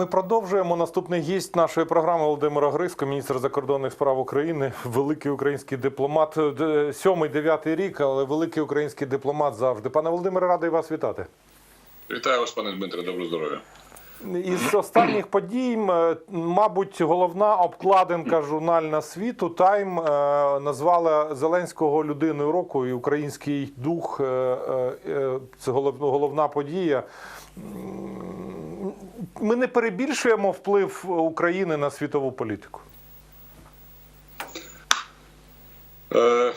Ми продовжуємо. Наступний гість нашої програми Володимир Огриско, міністр закордонних справ України, великий український дипломат. Сьомий, дев'ятий рік, але великий український дипломат завжди. Пане Володимире, радий вас вітати. Вітаю вас, пане Дмитре, доброго здоров'я. Із останніх подій, мабуть, головна обкладинка журнальна світу Тайм е, назвала Зеленського людиною року і український дух. е, е, е, Це голов- головна подія. Ми не перебільшуємо вплив України на світову політику. Е,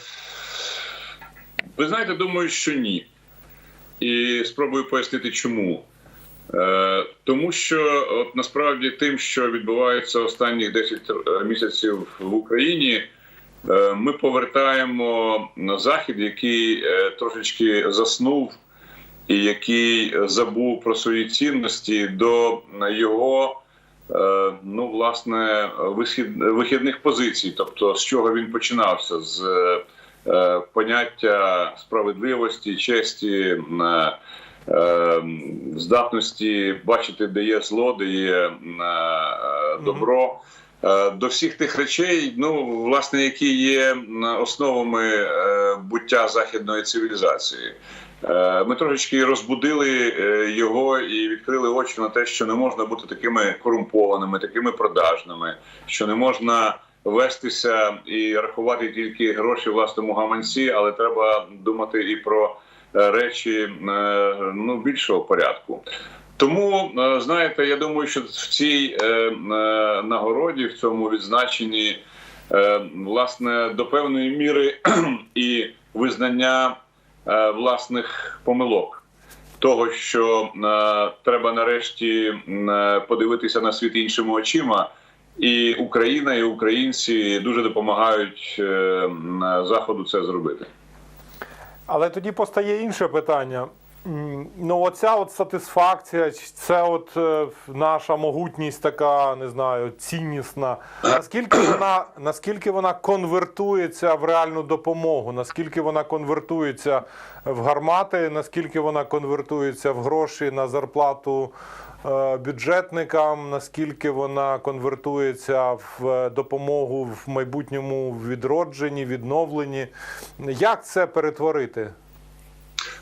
ви знаєте, думаю, що ні. І спробую пояснити, чому. Е, тому що от насправді тим, що відбувається останніх 10 місяців в Україні, е, ми повертаємо на захід, який е, трошечки заснув і який забув про свої цінності до його. е, Ну, власне, вихід, вихідних позицій, тобто з чого він починався, з е, поняття справедливості, честі, е, е, здатності бачити, де є зло, де є е, добро. Е, До всіх тих речей, ну власне, які є основами е, буття західної цивілізації. Е, Ми трошечки розбудили е, його і відкрили очі на те, що не можна бути такими корумпованими, такими продажними, що не можна вестися і рахувати тільки гроші власному гаманці, але треба думати і про е, речі ну більшого порядку. Тому знаєте, я думаю, що в цій нагороді, в цьому відзначенні, власне, до певної міри і визнання власних помилок. Того, що е, треба нарешті е, подивитися на світ іншими очима, і Україна, і українці дуже допомагають е, заходу це зробити. Але тоді постає інше питання. Ну, оця от сатисфакція, це от е, наша могутність така, не знаю, ціннісна. Наскільки вона, наскільки вона конвертується в реальну допомогу? Наскільки вона конвертується в гармати, наскільки вона конвертується в гроші на зарплату е, бюджетникам, наскільки вона конвертується в е, допомогу в майбутньому відродженні, відновленні? Як це перетворити?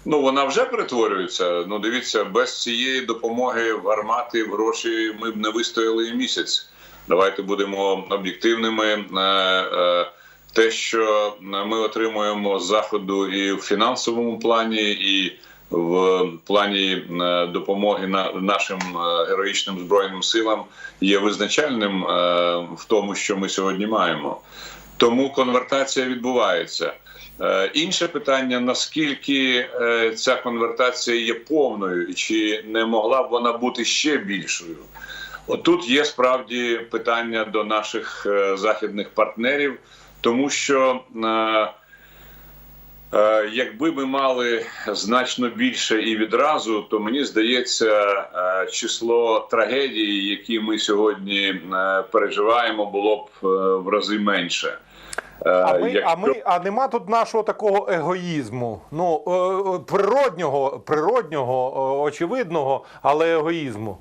Ну вона вже перетворюється. Ну дивіться, без цієї допомоги в гармати, в гроші ми б не вистояли і місяць. Давайте будемо об'єктивними. Е, е, Те, що ми отримуємо з заходу і в фінансовому плані, і в плані е, допомоги на нашим героїчним збройним силам, є визначальним в тому, що ми сьогодні маємо. Тому конвертація відбувається. Е, Інше питання: наскільки е, ця конвертація є повною, і чи не могла б вона бути ще більшою? Отут є справді питання до наших е, західних партнерів, тому що якби ми мали значно більше і відразу, то мені здається, число трагедій, які ми сьогодні переживаємо, було б в рази менше. Е, А ми, а ми, а нема тут нашого такого егоїзму. Ну е, е, природнього, природнього, очевидного, але егоїзму.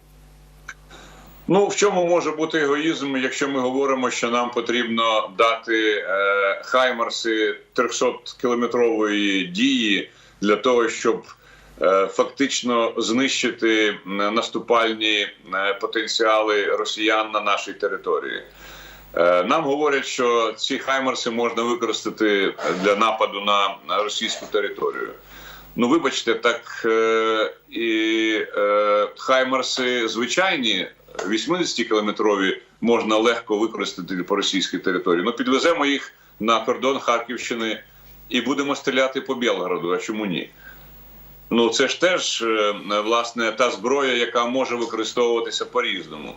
Ну в чому може бути егоїзм, якщо ми говоримо, що нам потрібно дати е, хаймарси 300-кілометрової дії для того, щоб е, фактично знищити наступальні е, потенціали росіян на нашій території. Е, Нам говорять, що ці хаймарси можна використати для нападу на російську територію. Ну, вибачте, так е, і е, хаймарси звичайні 80-кілометрові можна легко використати по російській території. Ну, підвеземо їх на кордон Харківщини і будемо стріляти по Білгороду. А чому ні? Ну, це ж теж власне та зброя, яка може використовуватися по-різному. Е,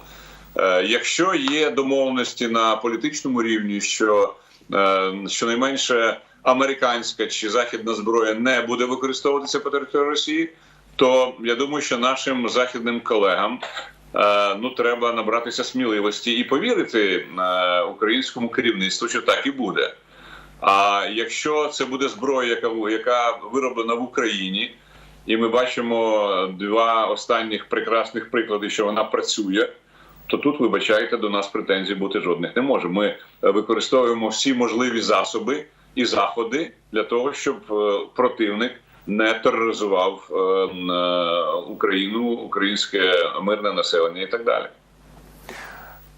Якщо є домовленості на політичному рівні, що е, щонайменше американська чи західна зброя не буде використовуватися по території Росії, то я думаю, що нашим західним колегам е, ну треба набратися сміливості і повірити е, українському керівництву, що так і буде. А якщо це буде зброя, яка яка вироблена в Україні, і ми бачимо два останніх прекрасних приклади, що вона працює. То тут, вибачайте, до нас претензій бути жодних не може. Ми е, використовуємо всі можливі засоби і заходи для того, щоб е, противник не тероризував е, Україну, українське мирне населення і так далі.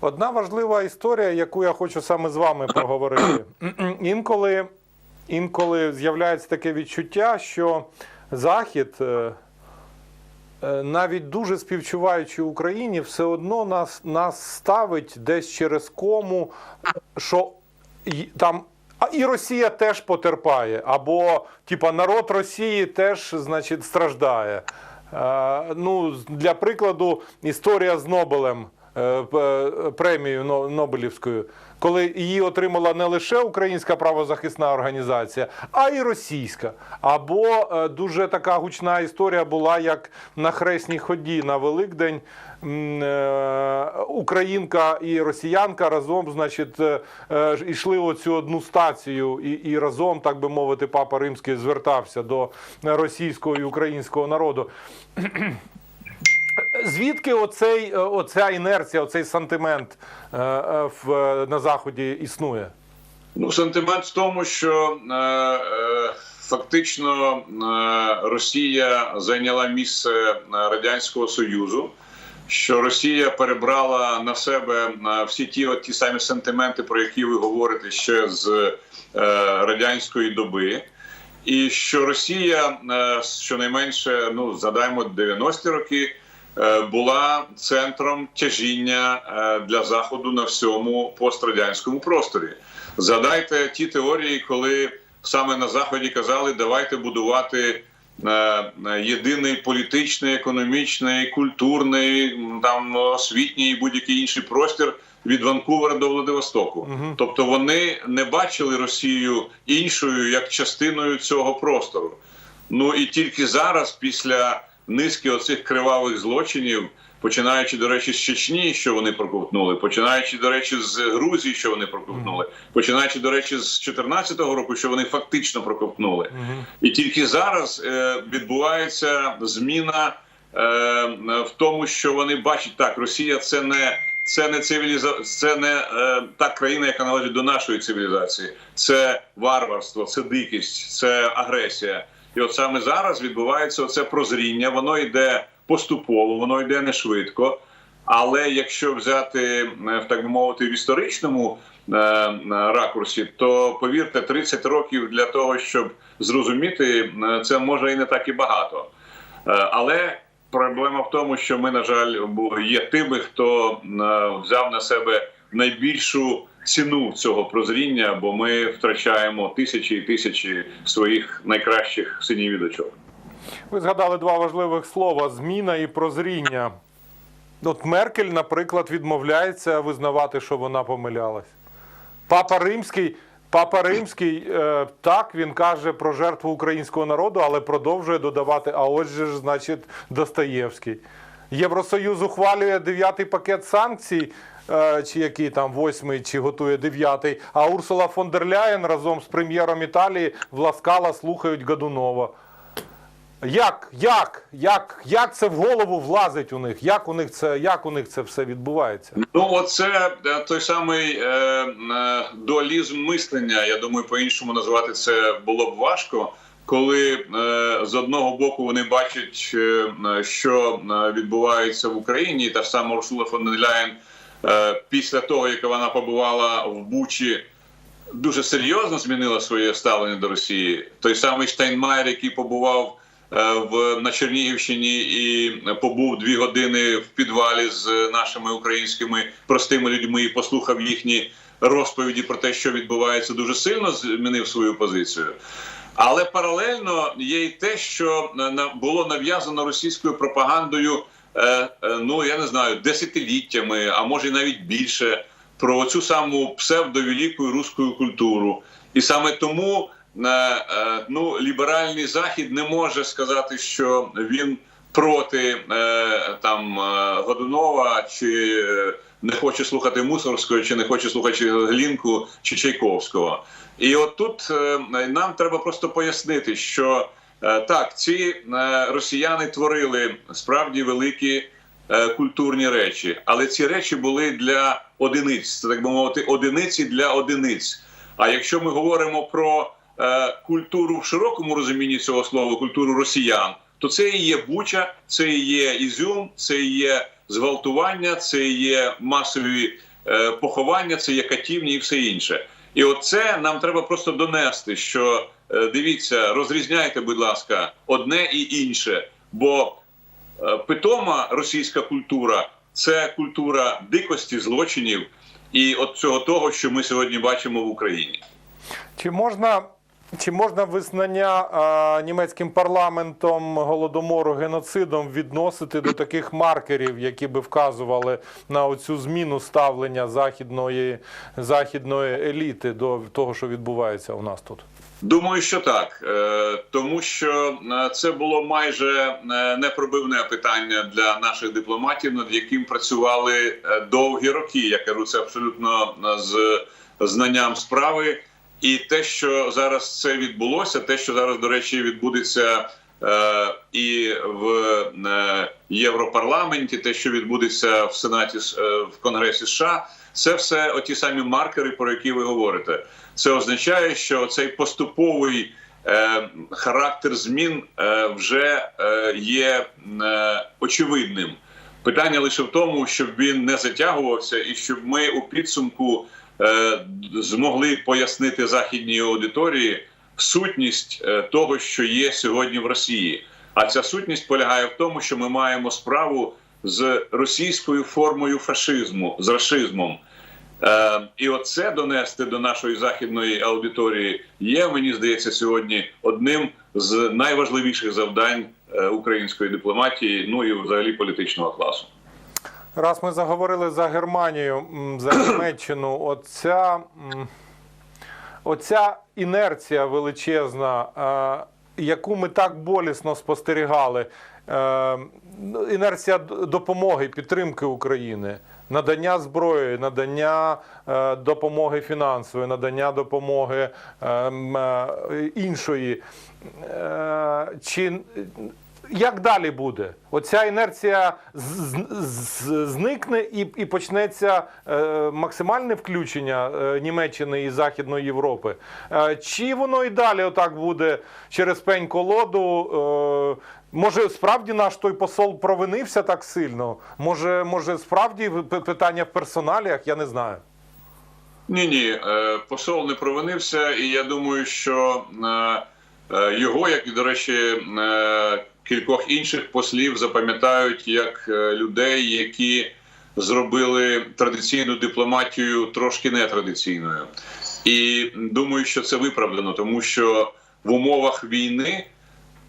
Одна важлива історія, яку я хочу саме з вами проговорити. Інколи, інколи з'являється таке відчуття, що Захід, навіть дуже співчуваючи Україні, все одно нас, нас ставить десь через кому, що там. А і Росія теж потерпає, або типа народ Росії теж значить страждає. Е, ну, для прикладу, історія з Нобелем, е, премією Но- Нобелівською, коли її отримала не лише українська правозахисна організація, а й російська. Або е, дуже така гучна історія була, як на хресній ході на Великдень. е, Українка і росіянка разом, значить, е, йшли оцю одну стацію, і, і разом, так би мовити, папа римський звертався до російського і українського народу. Звідки оцей, е, оця інерція, оцей сантимент е, е, в, на Заході існує? Ну, сентимент в тому, що е, е, фактично е, Росія зайняла місце радянського союзу. Що Росія перебрала на себе всі ті от ті самі сентименти, про які ви говорите ще з е, радянської доби, і що Росія е, щонайменше, ну згадаємо 90-ті роки, була центром тяжіння е, для заходу на всьому пострадянському просторі. Згадайте ті теорії, коли саме на заході казали, давайте будувати. е, е, Єдиний політичний, економічний, культурний, там освітній і будь-який інший простір від Ванкувера до Владивостоку. Тобто вони не бачили Росію іншою як частиною цього простору. Ну і тільки зараз, після низки оцих кривавих злочинів, починаючи, до речі, з Чечні, що вони проковтнули, починаючи, до речі, з Грузії, що вони проковтнули, починаючи, до речі, з 2014 року, що вони фактично проковтнули. І тільки зараз е, відбувається зміна е, в тому, що вони бачать так, Росія це не. Це не цивіліза... це не е, та країна, яка належить до нашої цивілізації. Це варварство, це дикість, це агресія. І от саме зараз відбувається оце прозріння. Воно йде поступово, воно йде не швидко. Але якщо взяти е, так би мовити в історичному е, е, ракурсі, то повірте, 30 років для того, щоб зрозуміти, це може і не так і багато. Але проблема в тому, що ми, на жаль, є тими, хто взяв на себе найбільшу ціну цього прозріння, бо ми втрачаємо тисячі і тисячі своїх найкращих синів і дочок. Ви згадали два важливих слова: зміна і прозріння. От Меркель, наприклад, відмовляється визнавати, що вона помилялась. Папа Римський, Папа Римський, е, так він каже про жертву українського народу, але продовжує додавати. А ось же ж, значить, Достоєвський. Євросоюз ухвалює дев'ятий пакет санкцій, чи який там восьмий, чи готує дев'ятий. А Урсула фон дер Ляєн разом з прем'єром Італії власкала слухають Годунова. Як, як, як, як це в голову влазить у них? Як у них це, як у них це все відбувається? Ну, оце е, той самий е, е, дуалізм мислення. Я думаю, по-іншому назвати це було б важко. Коли е, з одного боку вони бачать, е, що е, відбувається в Україні, та ж сама Урсула фон Ляєн е, після того, як вона побувала в Бучі, дуже серйозно змінила своє ставлення до Росії. Той самий Штайнмаєр, який побував е, в на Чернігівщині і побув дві години в підвалі з нашими українськими простими людьми і послухав їхні розповіді про те, що відбувається, дуже сильно змінив свою позицію. Але паралельно є й те, що е, було нав'язано російською пропагандою, е, е, ну я не знаю, десятиліттями, а може навіть більше, про цю саму псевдовелику руську культуру. І саме тому е, е, ну, ліберальний захід не може сказати, що він проти е, там е, Годунова чи е, не хоче слухати Мусорського, чи не хоче слухати Глінку чи Чайковського. І от тут е, нам треба просто пояснити, що е, так, ці е, росіяни творили справді великі е, культурні речі, але ці речі були для одиниць, так би мовити, одиниці для одиниць. А якщо ми говоримо про е, культуру в широкому розумінні цього слова, культуру росіян, то це і є Буча, це і є Ізюм, це і є зґвалтування, це і є масові е, поховання, це є катівні і все інше. І оце нам треба просто донести, що е, дивіться, розрізняйте, будь ласка, одне і інше. Бо е, питома російська культура це культура дикості, злочинів і от цього того, що ми сьогодні бачимо в Україні. Чи можна, чи можна визнання а, німецьким парламентом голодомору геноцидом відносити до таких маркерів, які би вказували на оцю зміну ставлення західної, західної еліти до того, що відбувається у нас тут? Думаю, що так, Е, тому що е, це було майже е, непробивне питання для наших дипломатів, над яким працювали довгі роки. Я кажу це абсолютно з знанням справи. І те, що зараз це відбулося, те, що зараз, до речі, відбудеться і в Європарламенті, те, що відбудеться в Сенаті е, в Конгресі США, це все оті самі маркери, про які ви говорите. Це означає, що цей поступовий е, характер змін е, вже е, є е, очевидним. Питання лише в тому, щоб він не затягувався, і щоб ми у підсумку е, змогли пояснити західній аудиторії сутність е, того, що є сьогодні в Росії. А ця сутність полягає в тому, що ми маємо справу з російською формою фашизму, з рашизмом. Е, і оце донести до нашої західної аудиторії є, мені здається, сьогодні одним з найважливіших завдань е, української дипломатії, ну і взагалі політичного класу. Раз ми заговорили за Германію, за Німеччину, оця, оця інерція величезна, е, яку ми так болісно спостерігали, е, інерція допомоги, підтримки України, надання зброї, надання е, допомоги фінансової, надання допомоги е, іншої. Чи як далі буде? Оця інерція зникне і, і почнеться е, максимальне включення е, Німеччини і Західної Європи. Е, чи воно і далі отак буде через пень колоду? Е, може, справді наш той посол провинився так сильно? Може, може, справді питання в персоналіях? Я не знаю. Ні, ні, е, посол не провинився, і я думаю, що е, е, його, як і до речі, кількох інших послів запам'ятають як е, людей, які зробили традиційну дипломатію трошки нетрадиційною. І думаю, що це виправдано, тому що в умовах війни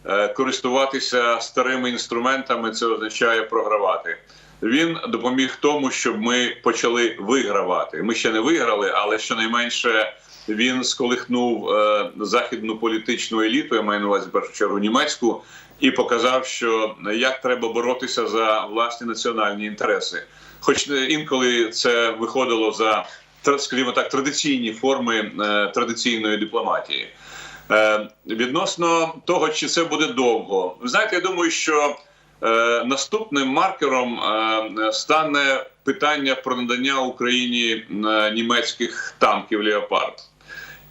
е, користуватися старими інструментами це означає програвати. Він допоміг тому, щоб ми почали вигравати. Ми ще не виграли, але щонайменше він сколихнув е, західну політичну еліту, я маю на увазі в першу чергу німецьку, і показав, що як треба боротися за власні національні інтереси. Хоч е, інколи це виходило за скажімо так традиційні форми е, традиційної дипломатії. Відносно того, чи це буде довго, ви знаєте, я думаю, що наступним маркером стане питання про надання Україні німецьких танків Леопард.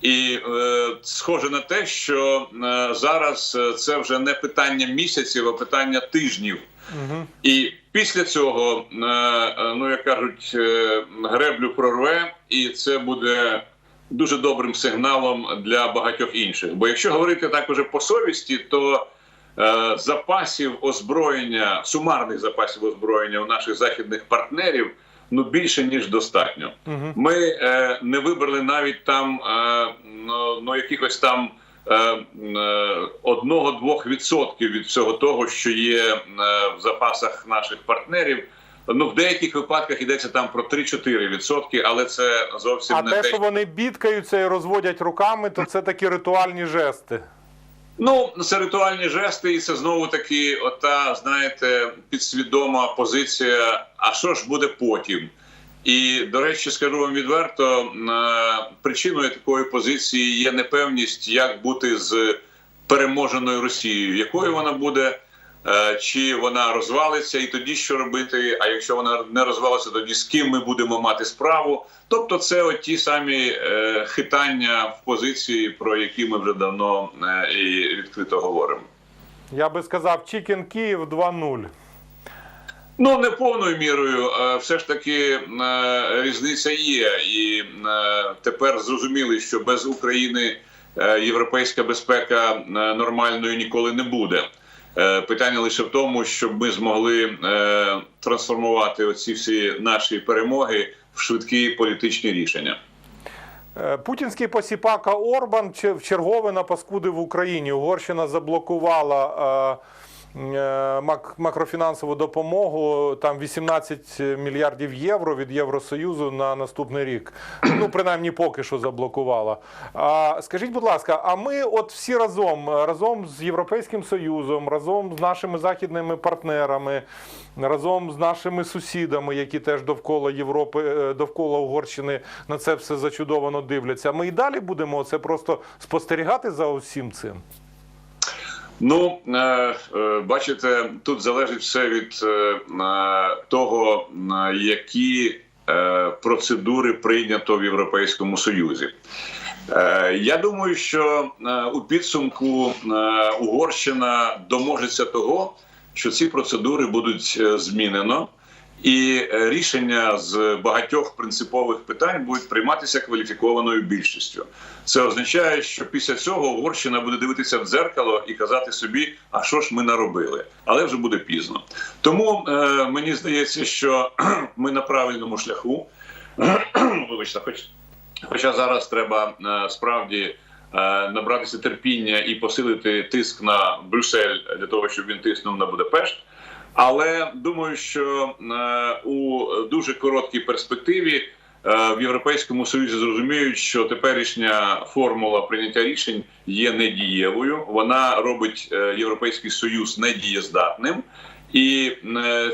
І е, схоже на те, що е, зараз е, це вже не питання місяців, а питання тижнів. Угу. І після цього, е, е, ну як кажуть, е, греблю прорве, і це буде дуже добрим сигналом для багатьох інших. Бо якщо говорити так уже по совісті, то е, запасів озброєння, сумарних запасів озброєння у наших західних партнерів ну більше ніж достатньо. Угу. Ми е, не вибрали навіть там е, ну, ну, якихось там е, е, одного-двох відсотків від всього того, що є е, в запасах наших партнерів. Ну, в деяких випадках йдеться там про 3-4 відсотки, але це зовсім А не те, що вони бідкаються і розводять руками, то це такі ритуальні жести. Ну, це ритуальні жести, і це знову таки, ота, знаєте, підсвідома позиція. А що ж буде потім? І до речі, скажу вам відверто, е, причиною такої позиції є непевність, як бути з переможеною Росією. Якою вона буде, чи вона розвалиться, і тоді що робити. А якщо вона не розвалиться, тоді з ким ми будемо мати справу. Тобто, це от ті самі е, хитання в позиції, про які ми вже давно е, і відкрито говоримо. Я би сказав, Чікен Київ 2-0. Ну, не повною мірою, е, все ж таки е, різниця є, і е, тепер зрозуміли, що без України е, європейська безпека е, нормальною ніколи не буде. Е, Питання лише в тому, щоб ми змогли е, трансформувати оці всі наші перемоги в швидкі політичні рішення. Е, Путінський посіпака Орбан в чергове напаскуди в Україні. Угорщина заблокувала макрофінансову допомогу. Там 18 мільярдів євро від Євросоюзу на наступний рік. Ну, принаймні, поки що заблокувала. А скажіть, будь ласка, а ми, от всі разом, разом з Європейським Союзом, разом з нашими західними партнерами, разом з нашими сусідами, які теж довкола Європи, е, довкола Угорщини на це все зачудовано дивляться. Ми і далі будемо це просто спостерігати за усім цим. Ну, е, е, бачите, тут залежить все від е, того, які процедури прийнято в Європейському Союзі. Я думаю, що у підсумку Угорщина доможеться того, що ці процедури будуть змінено, і е, рішення з багатьох принципових питань будуть прийматися кваліфікованою більшістю. Це означає, що після цього Угорщина буде дивитися в дзеркало і казати собі, а що ж ми наробили, але вже буде пізно. Тому е, мені здається, що ми на правильному шляху. Вибачте, хоч Хоча зараз треба е, справді е, набратися терпіння і посилити тиск на Брюссель для того, щоб він тиснув на Будапешт. Але думаю, що е, у дуже короткій перспективі е, в Європейському Союзі зрозуміють, що теперішня формула прийняття рішень є недієвою. Вона робить е, Європейський Союз недієздатним, і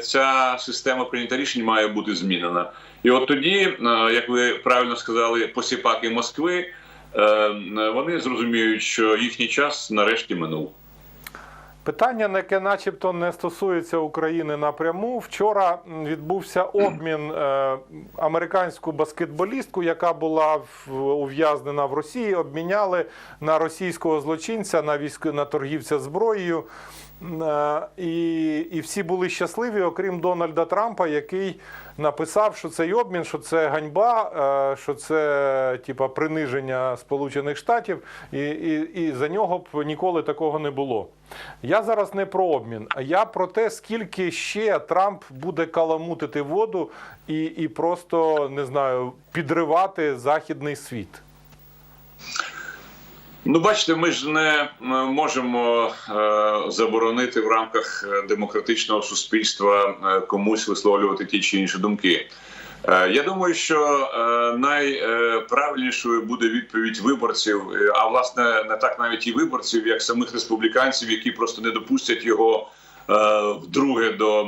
ця система прийняття рішень має бути змінена. І от тоді, як ви правильно сказали, посіпаки Москви, вони зрозуміють, що їхній час нарешті минув. Питання, на яке начебто не стосується України напряму. Вчора відбувся обмін е, американську баскетболістку, яка була в- ув'язнена в Росії. Обміняли на російського злочинця, на військ на торгівця зброєю. Е, І, і всі були щасливі, окрім Дональда Трампа, який написав, що цей обмін, що це ганьба, е, що це типа приниження Сполучених Штатів, і, і, і за нього б ніколи такого не було. Я зараз не про обмін, а я про те, скільки ще Трамп буде каламутити воду і, і просто не знаю, підривати західний світ. Ну, бачите, ми ж не можемо е, заборонити в рамках е, демократичного суспільства е, комусь висловлювати ті чи інші думки. Я думаю, що найправильнішою буде відповідь виборців, а власне не так навіть і виборців, як самих республіканців, які просто не допустять його вдруге до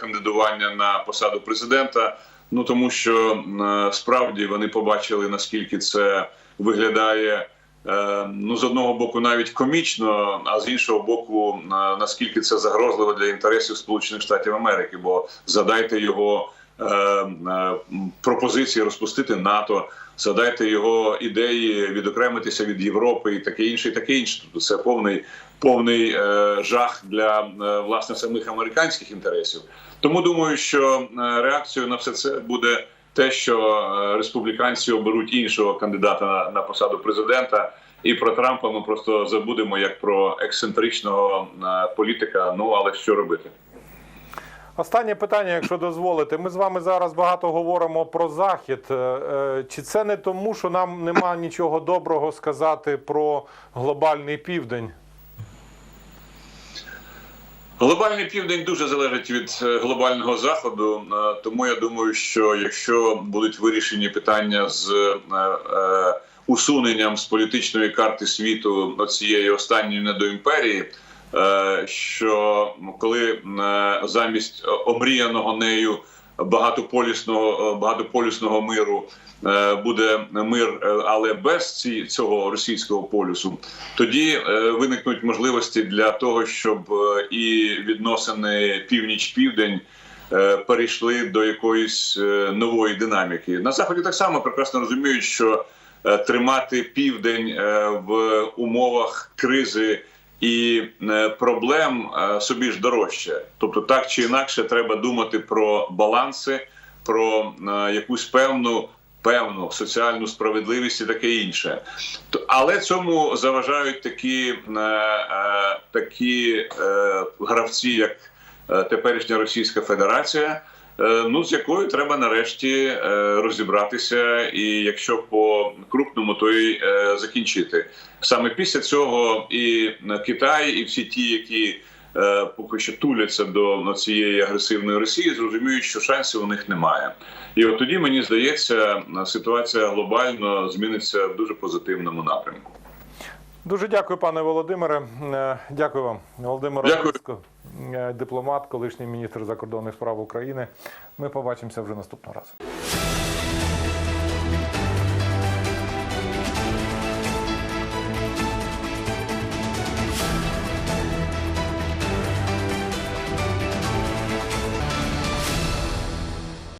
кандидування на посаду президента. Ну тому що справді вони побачили наскільки це виглядає. Е, Ну, з одного боку, навіть комічно, а з іншого боку, е, наскільки це загрозливо для інтересів Сполучених Штатів Америки, бо задайте його е, пропозиції розпустити НАТО, задайте його ідеї відокремитися від Європи і таке інше, і таке інше. Тобто це повний повний жах для власне самих американських інтересів. Тому думаю, що реакцією на все це буде те, що е, республіканці оберуть іншого кандидата на, на посаду президента. І про Трампа ми просто забудемо як про ексцентричного е, політика. Ну але що робити? Останнє питання, якщо дозволите. Ми з вами зараз багато говоримо про захід. Е, Чи це не тому, що нам нема нічого доброго сказати про глобальний південь? Глобальний південь дуже залежить від е, глобального заходу. е, Тому я думаю, що якщо будуть вирішені питання з е, усуненням з політичної карти світу цієї останньої недоімперії, що коли замість омріяного нею багатополісного багатополюсного миру буде мир, е, але без цього російського полюсу, тоді е, виникнуть можливості для того, щоб е, і відносини північ-південь е, перейшли до якоїсь е, нової динаміки. На заході так само прекрасно розуміють, що е, тримати південь е, в умовах кризи і е, проблем е, собі ж дорожче. Тобто, так чи інакше, треба думати про баланси, про е, якусь певну. Певну соціальну справедливість і таке інше, але цьому заважають такі, е, е, такі е, гравці, як теперішня Російська Федерація, ну з якою треба нарешті розібратися, і якщо по крупному, то й закінчити. Саме після цього і Китай, і всі ті, які поки що туляться до цієї агресивної Росії, зрозуміють, що шансів у них немає. І от тоді мені здається, ситуація глобально зміниться в дуже позитивному напрямку. Дуже дякую, пане Володимире. Е, Дякую вам, Володимир Дякую. Е, дипломат, колишній міністр закордонних справ України. Ми побачимося вже наступного разу.